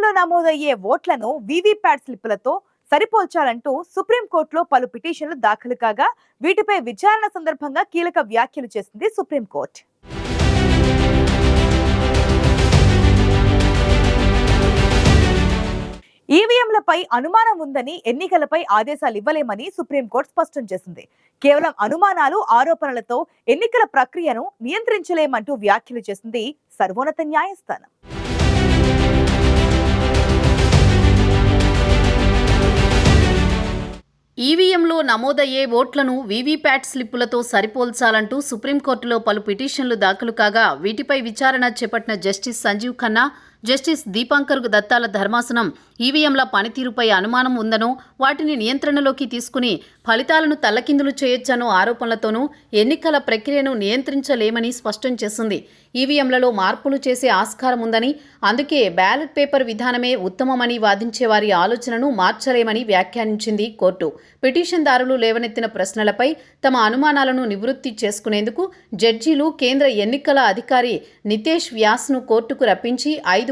నమోదయ్యే ఓట్లను వీవీప్యాట్ స్లిప్పులతో సరిపోల్చాలంటూ సుప్రీంకోర్టులో పలు పిటిషన్లు దాఖలు కాగా వీటిపై విచారణ సందర్భంగా కీలక వ్యాఖ్యలు చేసింది సుప్రీంకోర్టు. ఈవీఎంలపై అనుమానం ఉందని ఎన్నికలపై ఆదేశాలు ఇవ్వలేమని సుప్రీంకోర్టు స్పష్టం చేసింది. కేవలం అనుమానాలు ఆరోపణలతో ఎన్నికల ప్రక్రియను నియంత్రించలేమంటూ వ్యాఖ్యలు చేసింది సర్వోన్నత న్యాయస్థానం. ఈవీఎంలో నమోదయ్యే ఓట్లను వీవీప్యాట్ స్లిప్పులతో సరిపోల్చాలంటూ సుప్రీంకోర్టులో పలు పిటిషన్లు దాఖలు కాగా వీటిపై విచారణ చేపట్టిన జస్టిస్ సంజీవ్ ఖన్నా జస్టిస్ దీపాంకర్ దత్తాల ధర్మాసనం ఈవీఎంల పనితీరుపై అనుమానం ఉందనో వాటిని నియంత్రణలోకి తీసుకుని ఫలితాలను తల్లకిందులు చేయొచ్చనో ఆరోపణలతోనూ ఎన్నికల ప్రక్రియను నియంత్రించలేమని స్పష్టం చేసింది. ఈవీఎంలలో మార్పులు చేసే ఆస్కారం ఉందని అందుకే బ్యాలెట్ పేపర్ విధానమే ఉత్తమమని వాదించే వారి ఆలోచనను మార్చలేమని వ్యాఖ్యానించింది కోర్టు. పిటిషన్దారులు లేవనెత్తిన ప్రశ్నలపై తమ అనుమానాలను నివృత్తి చేసుకునేందుకు జడ్జీలు కేంద్ర ఎన్నికల అధికారి నితేష్ వ్యాస్ను కోర్టుకు రప్పించి ఐదు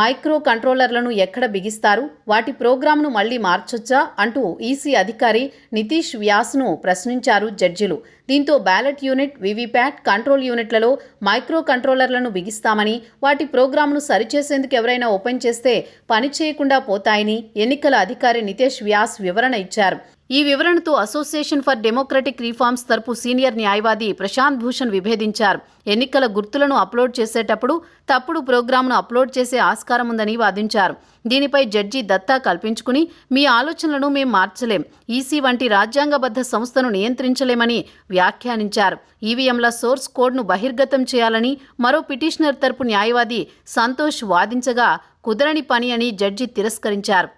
Micro కంట్రోలర్లను ఎక్కడ బిగిస్తారు? వాటి ప్రోగ్రాంను మళ్ళీ మార్చొచ్చా? అంటూ ఈసీ అధికారి నితీష్ వ్యాస్ను ప్రశ్నించారు జడ్జిలు. దీంతో బ్యాలెట్ యూనిట్ వివిప్యాట్ కంట్రోల్ యూనిట్లలో మైక్రో కంట్రోలర్లను బిగిస్తామని వాటి ప్రోగ్రాంను సరిచేసేందుకు ఎవరైనా ఓపెన్ చేస్తే పని చేయకుండా పోతాయని ఎన్నికల అధికారి నితేష్ వ్యాస్ వివరణ ఇచ్చారు. ఈ వివరణతో అసోసియేషన్ ఫర్ డెమోక్రటిక్ రిఫార్మ్స్ తరపు సీనియర్ న్యాయవాది ప్రశాంత్ భూషణ్ విభేదించారు. ఎన్నికల గుర్తులను అప్లోడ్ చేసేటప్పుడు తప్పుడు ప్రోగ్రాంను అప్లోడ్ చేసే ఆస్కారం ఉందని వాదించారు. దీనిపై జడ్జి దత్తా కల్పించుకుని మీ ఆలోచనలను మేం మార్చలేం. ఈసీ వంటి రాజ్యాంగబద్ధ సంస్థను నియంత్రించలేమని వ్యాఖ్యానించారు. ఈవీఎంల సోర్స్ కోడ్ను బహిర్గతం చేయాలని మరో పిటిషనర్ తరపు న్యాయవాది సంతోష్ వాదించగా కుదరని పని అని జడ్జి తిరస్కరించారు.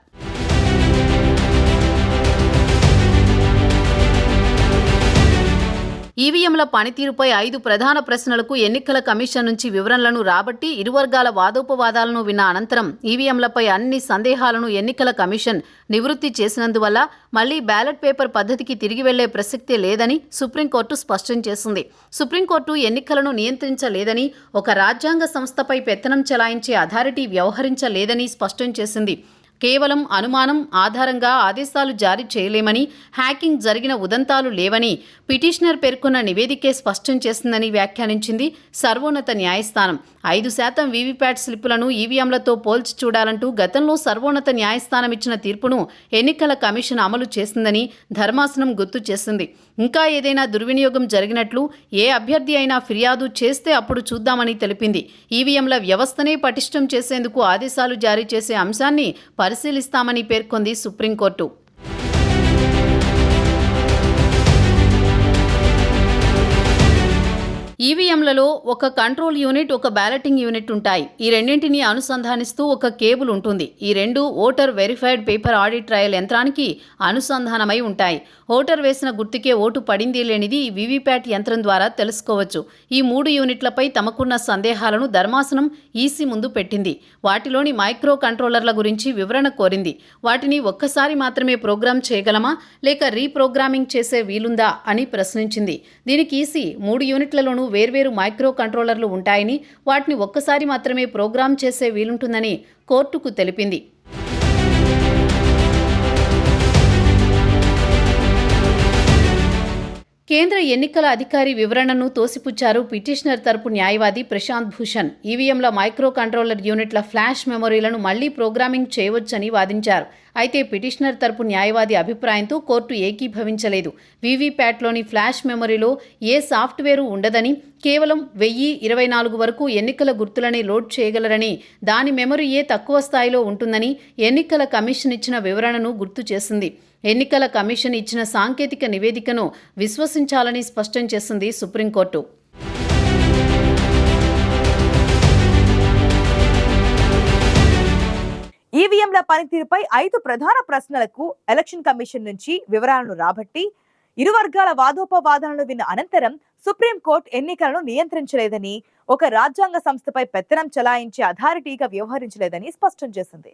ఈవీఎంల పనితీరుపై ఐదు ప్రధాన ప్రశ్నలకు ఎన్నికల కమిషన్ నుంచి వివరణలను రాబట్టి ఇరు వర్గాల వాదోపవాదాలను విన్న అనంతరం ఈవీఎంలపై అన్ని సందేహాలను ఎన్నికల కమిషన్ నివృత్తి చేసినందువల్ల మళ్ళీ బ్యాలెట్ పేపర్ పద్ధతికి తిరిగి వెళ్ళే ప్రసక్తే లేదని సుప్రీంకోర్టు స్పష్టం చేసింది. సుప్రీంకోర్టు ఎన్నికలను నియంత్రించలేదని ఒక రాజ్యాంగ సంస్థపై పెత్తనం చెలాయించే అథారిటీ వ్యవహరించలేదని స్పష్టం చేసింది. కేవలం అనుమానం ఆధారంగా ఆదేశాలు జారీ చేయలేమని హ్యాకింగ్ జరిగిన ఉదంతాలు లేవని పిటిషనర్ పేర్కొన్న నివేదికే స్పష్టం చేసిందని వ్యాఖ్యానించింది సర్వోన్నత న్యాయస్థానం. ఐదు శాతం వీవీప్యాట్ స్లిప్పులను ఈవీఎంలతో పోల్చి చూడాలంటూ గతంలో సర్వోన్నత న్యాయస్థానం ఇచ్చిన తీర్పును ఎన్నికల కమిషన్ అమలు చేసిందని ధర్మాసనం గుర్తు చేసింది. ఇంకా ఏదైనా దుర్వినియోగం జరిగినట్లు ఏ అభ్యర్థి అయినా ఫిర్యాదు చేస్తే అప్పుడు చూద్దామని తెలిపింది. ఈవీఎంల వ్యవస్థనే పటిష్టం చేసేందుకు ఆదేశాలు జారీ చేసే అంశాన్ని పరిశీలిస్తామని పేర్కొంది సుప్రీంకోర్టు. ఈవీఎంలలో ఒక కంట్రోల్ యూనిట్ ఒక బ్యాలెటింగ్ యూనిట్ ఉంటాయి. ఈ రెండింటిని అనుసంధానిస్తూ ఒక కేబుల్ ఉంటుంది. ఈ రెండు voter verified paper audit trail యంత్రానికి అనుసంధానమై ఉంటాయి. ఓటర్ వేసిన గుర్తుకే ఓటు పడింది లేనిది వివిప్యాట్ యంత్రం ద్వారా తెలుసుకోవచ్చు. ఈ మూడు యూనిట్లపై తమకున్న సందేహాలను ధర్మాసనం ఈసీ ముందు పెట్టింది. వాటిలోని మైక్రో కంట్రోలర్ల గురించి వివరణ కోరింది. వాటిని ఒక్కసారి మాత్రమే ప్రోగ్రామ్ చేయగలమా? లేక రీప్రోగ్రామింగ్ చేసే వీలుందా? అని ప్రశ్నించింది. దీనికి ఈసీ మూడు యూనిట్లలోనూ వేర్వేరు మైక్రో కంట్రోలర్లు ఉంటాయని వాటిని ఒక్కసారి మాత్రమే ప్రోగ్రామ్ చేసే వీలుంటుందని కోర్టుకు తెలిపింది. కేంద్ర ఎన్నికల అధికారి వివరణను తోసిపుచ్చారు పిటిషనర్ తరపు న్యాయవాది ప్రశాంత్ భూషణ్. ఈవీఎంల మైక్రో కంట్రోలర్ యూనిట్ల ఫ్లాష్ మెమొరీలను మళ్ళీ ప్రోగ్రామింగ్ చేయవచ్చని వాదించారు. అయితే పిటిషనర్ తరపు న్యాయవాది అభిప్రాయంతో కోర్టు ఏకీభవించలేదు. వీవీప్యాట్లోని ఫ్లాష్ మెమొరీలో ఏ సాఫ్ట్వేరు ఉండదని కేవలం వెయ్యి ఇరవై నాలుగు వరకు ఎన్నికల గుర్తులనే లోడ్ చేయగలరని దాని మెమొరీయే తక్కువ స్థాయిలో ఉంటుందని ఎన్నికల కమిషన్ ఇచ్చిన వివరణను గుర్తు చేసింది. ఎన్నికల కమిషన్ ఇచ్చిన సాంకేతిక నివేదికను విశ్వసించాలని స్పష్టం చేసింది సుప్రీంకోర్టు. ఈవీఎంల పనితీరుపై ఐదు ప్రధాన ప్రశ్నలకు ఎలక్షన్ కమిషన్ నుంచి వివరాలను రాబట్టి ఇరు వర్గాల వాదోపవాదనలు విన్న అనంతరం సుప్రీంకోర్టు ఎన్నికలను నియంత్రించలేదని ఒక రాజ్యాంగ సంస్థపై పెత్తనం చెలాయించే అథారిటీగా వ్యవహరించలేదని స్పష్టం చేసింది.